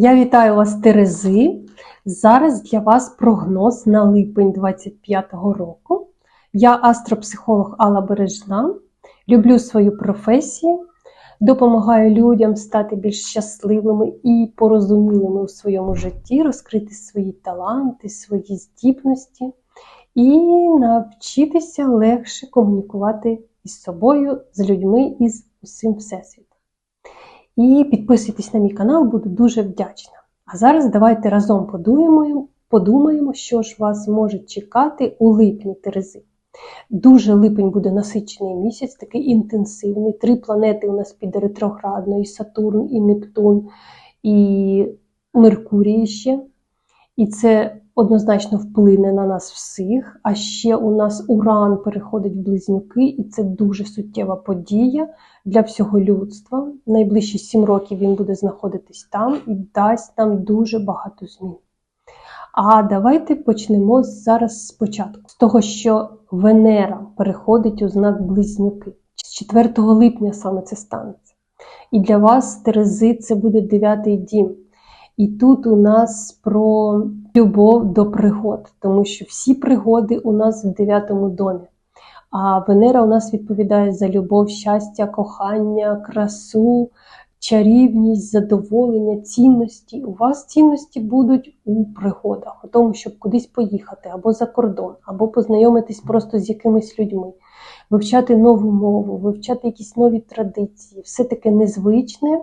Я вітаю вас, Терези. Зараз для вас прогноз на липень 25-го року. Я астропсихолог Алла Бережна. Люблю свою професію, допомагаю людям стати більш щасливими і порозумілими у своєму житті, розкрити свої таланти, свої здібності і навчитися легше комунікувати із собою, з людьми і з усім всесвітом. І підписуйтесь на мій канал, буду дуже вдячна. А зараз давайте разом подумаємо, подумаємо, що ж вас може чекати у липні Терези. Дуже липень буде насичений місяць, такий інтенсивний. Три планети у нас піде ретроградно, і Сатурн, і Нептун, і Меркурій ще. І це однозначно вплине на нас всіх. А ще у нас Уран переходить в близнюки, і це дуже суттєва подія для всього людства. Найближчі сім років він буде знаходитись там і дасть нам дуже багато змін. А давайте почнемо зараз спочатку, з того, що Венера переходить у знак Близнюки. З 4 липня саме це станеться. І для вас, Терези, це буде дев'ятий дім. І тут у нас про любов до пригод, тому що всі пригоди у нас в дев'ятому домі. А Венера у нас відповідає за любов, щастя, кохання, красу, чарівність, задоволення, цінності. У вас цінності будуть у пригодах, у тому, щоб кудись поїхати, або за кордон, або познайомитись просто з якимись людьми, вивчати нову мову, вивчати якісь нові традиції, все таке незвичне.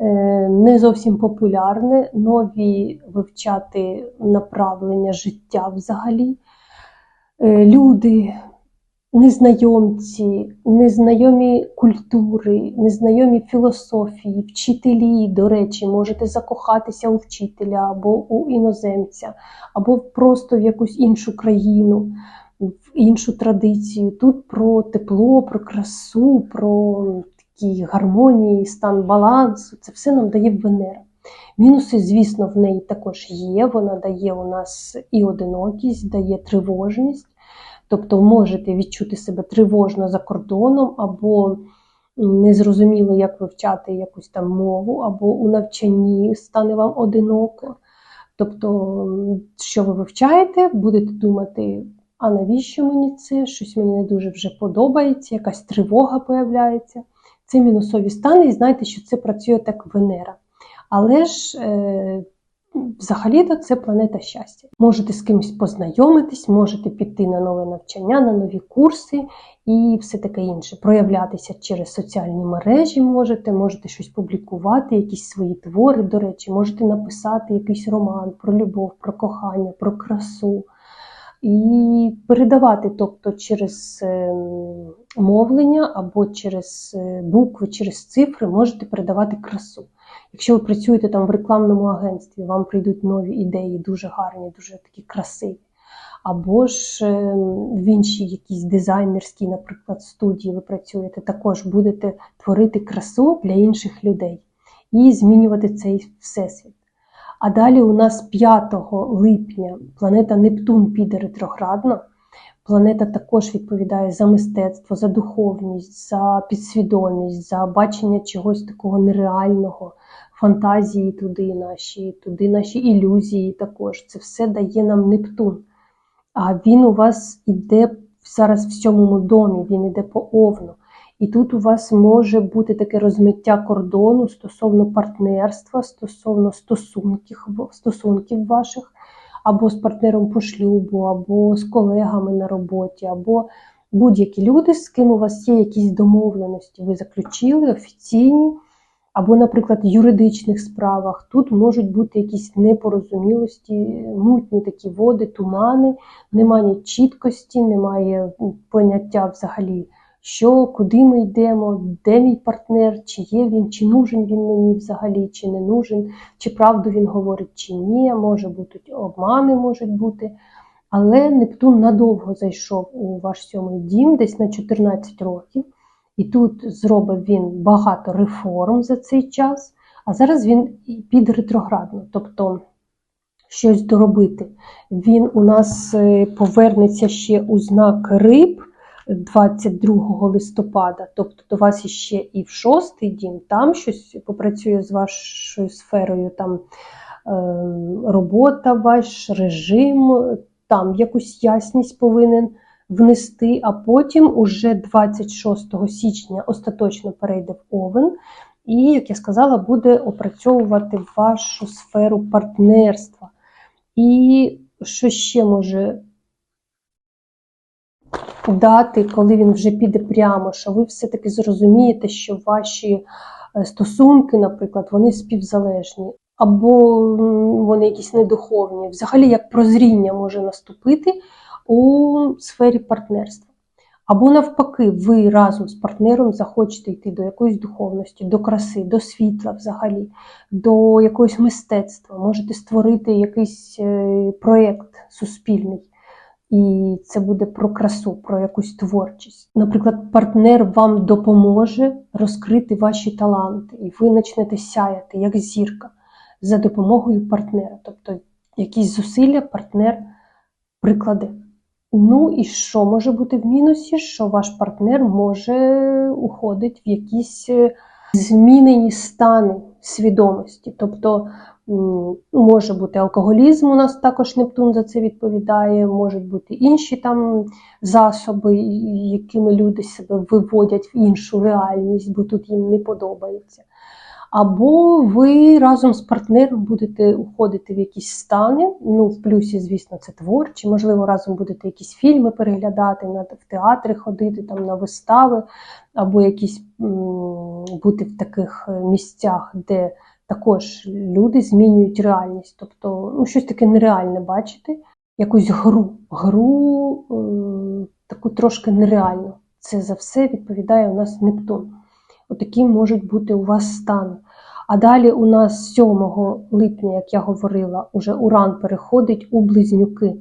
Е, Не зовсім популярне, нові вивчати направлення життя взагалі. Е, Люди, незнайомці, незнайомі культури, незнайомі філософії, вчителі, до речі, можете закохатися у вчителя або у іноземця, або просто в якусь іншу країну, в іншу традицію. Тут про тепло, про красу, про такі гармонії, стан балансу. Це все нам дає Венера. Мінуси, звісно, в неї також є. Вона дає у нас і одинокість, дає тривожність. Тобто можете відчути себе тривожно за кордоном, або незрозуміло, як вивчати якусь там мову, або у навчанні стане вам одиноко. Тобто, що ви вивчаєте, будете думати, а навіщо мені це? Щось мені не дуже вже подобається, якась тривога появляється. Це мінусові стани, і знайте, що це працює так Венера. Але ж е, взагалі-то це планета щастя. Можете з кимось познайомитись, можете піти на нове навчання, на нові курси і все таке інше. Проявлятися через соціальні мережі можете, можете щось публікувати, якісь свої твори, до речі, можете написати якийсь роман про любов, про кохання, про красу. І передавати, тобто через е, мовлення або через е, букви, через цифри можете передавати красу. Якщо ви працюєте там в рекламному агентстві, вам прийдуть нові ідеї, дуже гарні, дуже такі красиві. Або ж е, в іншій якійсь дизайнерській, наприклад, студії ви працюєте, також будете творити красу для інших людей і змінювати цей всесвіт. А далі у нас 5 липня планета Нептун піде ретроградно. Планета також відповідає за мистецтво, за духовність, за підсвідомість, за бачення чогось такого нереального, фантазії туди наші, туди наші ілюзії також. Це все дає нам Нептун. А він у вас іде зараз в сьомому домі, він іде по овну. І тут у вас може бути таке розмиття кордону стосовно партнерства, стосовно стосунків, стосунків ваших, або з партнером по шлюбу, або з колегами на роботі, або будь-які люди, з ким у вас є якісь домовленості, ви заключили офіційні, або, наприклад, в юридичних справах. Тут можуть бути якісь непорозумілості, мутні такі води, тумани, немає чіткості, немає поняття взагалі що, куди ми йдемо, де мій партнер, чи є він, чи нужен він мені взагалі, чи не нужен, чи правду він говорить, чи ні. Може бути обмани можуть бути. Але Нептун надовго зайшов у ваш сьомий дім, десь на 14 років. І тут зробив він багато реформ за цей час, а зараз він піде ретроградно, тобто щось доробити. Він у нас е, повернеться ще у знак риб 22 листопада, тобто до вас іще і в шостий дім, там щось попрацює з вашою сферою, там е, робота, ваш режим, там якусь ясність повинен внести, а потім уже 26 січня остаточно перейде в Овен. І, як я сказала, буде опрацьовувати вашу сферу партнерства. І що ще може дати, коли він вже піде прямо, що ви все-таки зрозумієте, що ваші е, стосунки, наприклад, вони співзалежні, або вони якісь недуховні. Взагалі, як прозріння може наступити у сфері партнерства. Або навпаки, ви разом з партнером захочете йти до якоїсь духовності, до краси, до світла взагалі, до якогось мистецтва, можете створити якийсь е, проєкт суспільний. І це буде про красу, про якусь творчість. Наприклад, партнер вам допоможе розкрити ваші таланти, і ви почнете сяяти як зірка за допомогою партнера. Тобто якісь зусилля партнер прикладе. Ну і що може бути в мінусі? Що ваш партнер може уходити в якісь е, змінені стани свідомості. Тобто може бути алкоголізм, у нас також Нептун за це відповідає, можуть бути інші там засоби, якими люди себе виводять в іншу реальність, бо тут їм не подобається. Або ви разом з партнером будете уходити в якісь стани. Ну, в плюсі, звісно, це творчі. Можливо, разом будете якісь фільми переглядати, в театри ходити, там на вистави, або якісь бути в таких е, місцях, де також люди змінюють реальність. Тобто, ну, щось таке нереальне бачити, якусь гру, гру е, таку трошки нереальну. Це за все відповідає у нас Нептун. Отакі можуть бути у вас стани. А далі у нас 7 липня, як я говорила, уже Уран переходить у близнюки.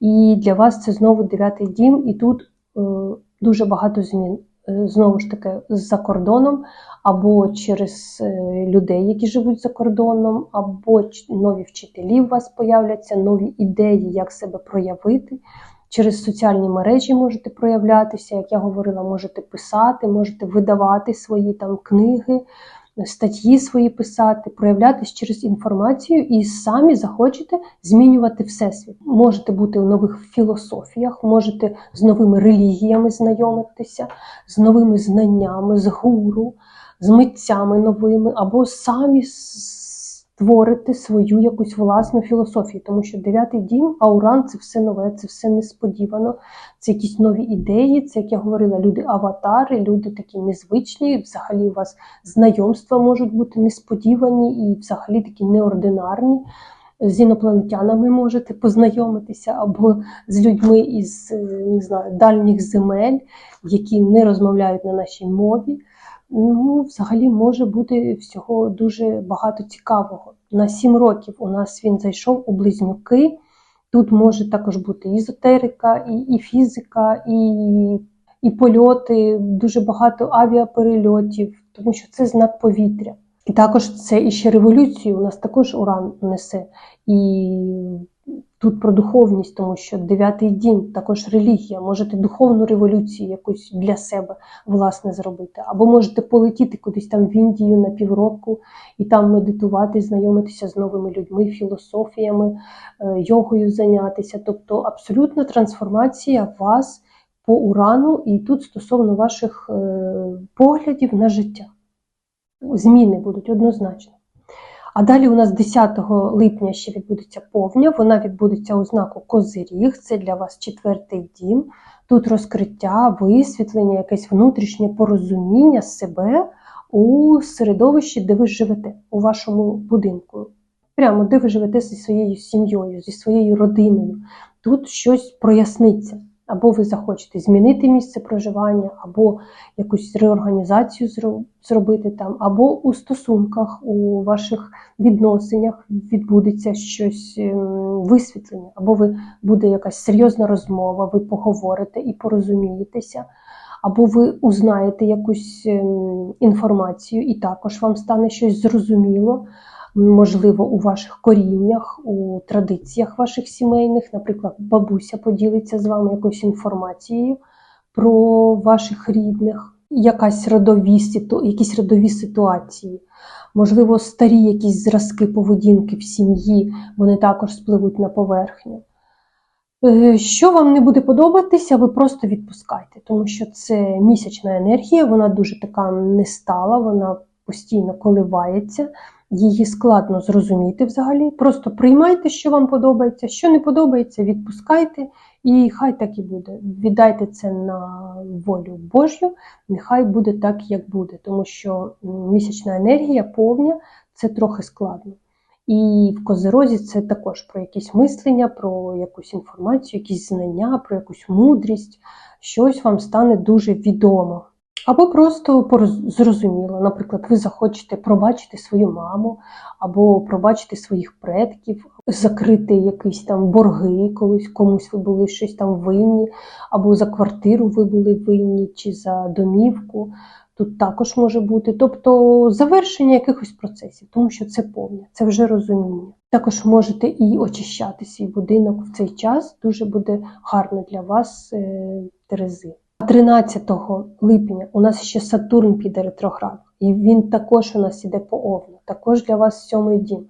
І для вас це знову дев'ятий дім, і тут е, дуже багато змін. Е, Знову ж таки, за кордоном, або через е, людей, які живуть за кордоном, або нові вчителі у вас появляться, нові ідеї, як себе проявити. Через соціальні мережі можете проявлятися, як я говорила, можете писати, можете видавати свої там книги, статті свої писати, проявлятись через інформацію і самі захочете змінювати всесвіт. Можете бути у нових філософіях, можете з новими релігіями знайомитися, з новими знаннями, з гуру, з митцями новими, або самі створити свою якусь власну філософію, тому що дев'ятий дім, ауран це все нове, це все несподівано, це якісь нові ідеї, це, як я говорила, люди аватари, люди такі незвичні, взагалі у вас знайомства можуть бути несподівані і взагалі такі неординарні. З інопланетянами можете познайомитися або з людьми із не знаю, дальніх земель, які не розмовляють на нашій мові. Ну, взагалі може бути всього дуже багато цікавого. На сім років у нас він зайшов у близнюки. Тут може також бути ізотерика, і, і фізика, і, і польоти, дуже багато авіаперельотів, тому що це знак повітря. І також це іще революцію. У нас також уран несе. І тут про духовність, тому що дев'ятий дім, також релігія. Можете духовну революцію якусь для себе власне зробити. Або можете полетіти кудись там в Індію на півроку і там медитувати, знайомитися з новими людьми, філософіями, е, йогою зайнятися. Тобто абсолютна трансформація вас по урану, і тут стосовно ваших е, поглядів на життя. Зміни будуть однозначно. А далі у нас 10 липня ще відбудеться повня. Вона відбудеться у знаку Козиріг. Це для вас четвертий дім. Тут розкриття, висвітлення, якесь внутрішнє порозуміння себе у середовищі, де ви живете, у вашому будинку. Прямо де ви живете зі своєю сім'єю, зі своєю родиною. Тут щось проясниться. Або ви захочете змінити місце проживання, або якусь реорганізацію зробити там, або у стосунках, у ваших відносинах відбудеться щось ем, висвітлення, або ви буде якась серйозна розмова, ви поговорите і порозумієтеся, або ви узнаєте якусь ем, інформацію, і також вам стане щось зрозуміло. Можливо, у ваших коріннях, у традиціях ваших сімейних, наприклад, бабуся поділиться з вами якоюсь інформацією про ваших рідних, якась родові, якісь родові ситуації. Можливо, старі якісь зразки поведінки в сім'ї, вони також спливуть на поверхню. Е, Що вам не буде подобатися, ви просто відпускайте, тому що це місячна енергія, вона дуже така нестала, вона постійно коливається, її складно зрозуміти взагалі. Просто приймайте, що вам подобається, що не подобається, відпускайте, і хай так і буде. Віддайте це на волю Божю, нехай буде так, як буде, тому що місячна енергія повня це трохи складно. І в козерозі це також про якісь мислення, про якусь інформацію, якісь знання, про якусь мудрість, щось вам стане дуже відомо. Або просто зрозуміло. Наприклад, ви захочете пробачити свою маму, або пробачити своїх предків, закрити якісь там борги, колись комусь ви були щось там винні, або за квартиру ви були винні, чи за домівку. Тут також може бути, тобто завершення якихось процесів, тому що це повне, це вже розуміння. Також можете і очищати свій будинок в цей час. Дуже буде гарно для вас, е, Терези. 13 липня у нас ще Сатурн піде ретроград, і він також у нас іде по Овну, також для вас сьомий дім.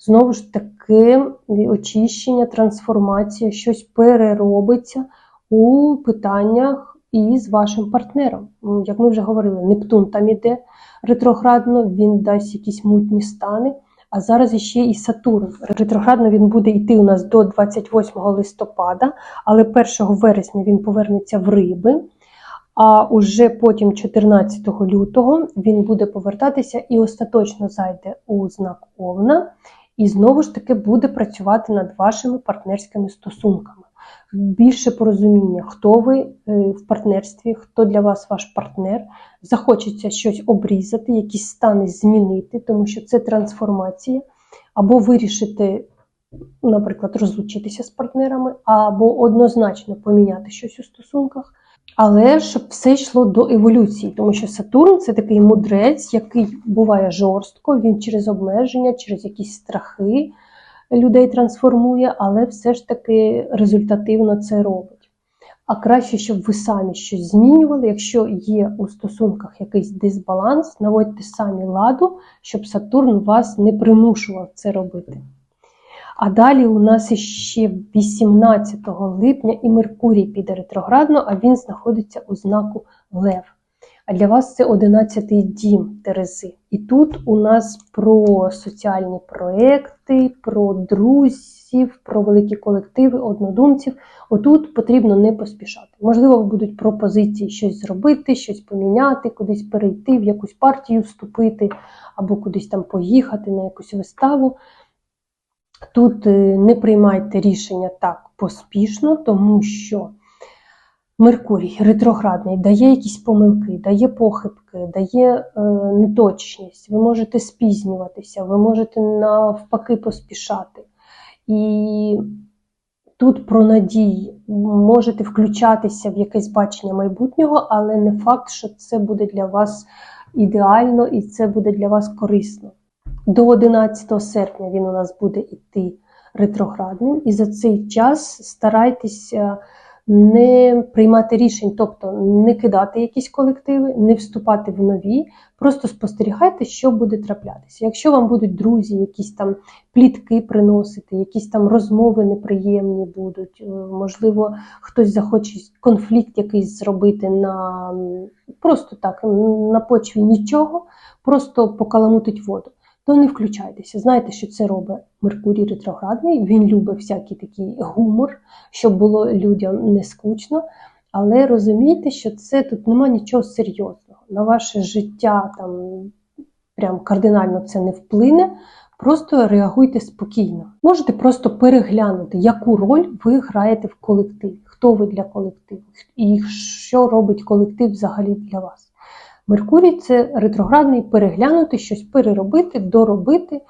Знову ж таки, очищення, трансформація, щось переробиться у питаннях із вашим партнером. Як ми вже говорили, Нептун там іде ретроградно, він дасть якісь мутні стани. А зараз іще і Сатурн. Ретроградно він буде йти у нас до 28 листопада, але 1 вересня він повернеться в Риби. А уже потім, 14 лютого, він буде повертатися і остаточно зайде у знак Овна, і знову ж таки буде працювати над вашими партнерськими стосунками. Більше порозуміння, хто ви е, в партнерстві, хто для вас ваш партнер. Захочеться щось обрізати, якісь стани змінити, тому що це трансформація, або вирішити, наприклад, розлучитися з партнерами, або однозначно поміняти щось у стосунках. Але щоб все йшло до еволюції, тому що Сатурн це такий мудрець, який буває жорстко, він через обмеження, через якісь страхи людей трансформує, але все ж таки результативно це робить. А краще, щоб ви самі щось змінювали. Якщо є у стосунках якийсь дисбаланс, наводьте самі ладу, щоб Сатурн вас не примушував це робити. А далі у нас ще 18 липня і Меркурій піде ретроградно, а він знаходиться у знаку Лев. А для вас це 11-й дім Терези. І тут у нас про соціальні проекти, про друзів, про великі колективи, однодумців. Отут потрібно не поспішати. Можливо, будуть пропозиції щось зробити, щось поміняти, кудись перейти, в якусь партію вступити, або кудись там поїхати на якусь виставу. Тут е, не приймайте рішення так поспішно, тому що Меркурій ретроградний дає якісь помилки, дає похибки, дає е, неточність. Ви можете спізнюватися, ви можете навпаки поспішати. І тут про надії можете включатися в якесь бачення майбутнього, але не факт, що це буде для вас ідеально і це буде для вас корисно. До 11 серпня він у нас буде йти ретроградним, і за цей час старайтеся не приймати рішень, тобто не кидати якісь колективи, не вступати в нові, просто спостерігайте, що буде траплятися. Якщо вам будуть друзі, якісь там плітки приносити, якісь там розмови неприємні будуть, е, можливо, хтось захоче конфлікт якийсь зробити на просто так, на почві нічого, просто покаламутить воду то не включайтеся. Знайте, що це робить Меркурій ретроградний. Він любить всякий такий гумор, щоб було людям не скучно. Але розумійте, що це тут нема нічого серйозного. На ваше життя там прям кардинально це не вплине. Просто реагуйте спокійно. Можете просто переглянути, яку роль ви граєте в колективі, хто ви для колективу, і що робить колектив взагалі для вас. Меркурій це ретроградний переглянути, щось переробити, доробити.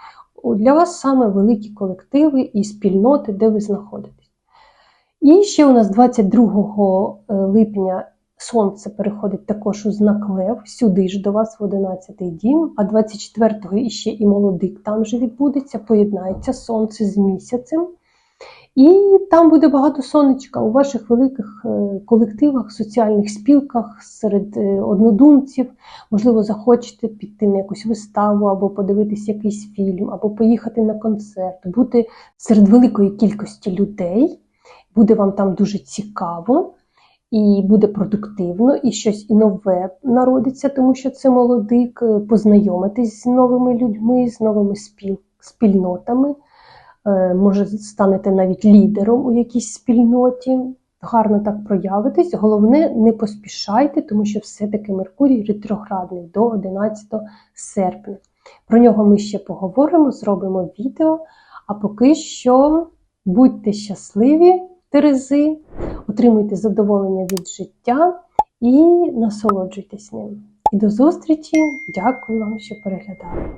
Для вас саме великі колективи і спільноти, де ви знаходитесь. І ще у нас 22 липня Сонце переходить також у знак Лев, сюди ж до вас в 11-й дім, а 24-го іще і молодик там же відбудеться, поєднається Сонце з місяцем. І там буде багато сонечка у ваших великих е, колективах, соціальних спілках, серед е, однодумців. Можливо, захочете піти на якусь виставу, або подивитись якийсь фільм, або поїхати на концерт, бути серед великої кількості людей. Буде вам там дуже цікаво і буде продуктивно, і щось і нове народиться, тому що це молодик, познайомитись з новими людьми, з новими спіл, спільнотами. Е, Може, станете навіть лідером у якійсь спільноті. Гарно так проявитись. Головне, не поспішайте, тому що все-таки Меркурій ретроградний до 11 серпня. Про нього ми ще поговоримо, зробимо відео. А поки що будьте щасливі, Терези, отримуйте задоволення від життя і насолоджуйтесь ним. І до зустрічі! Дякую вам, що переглядали.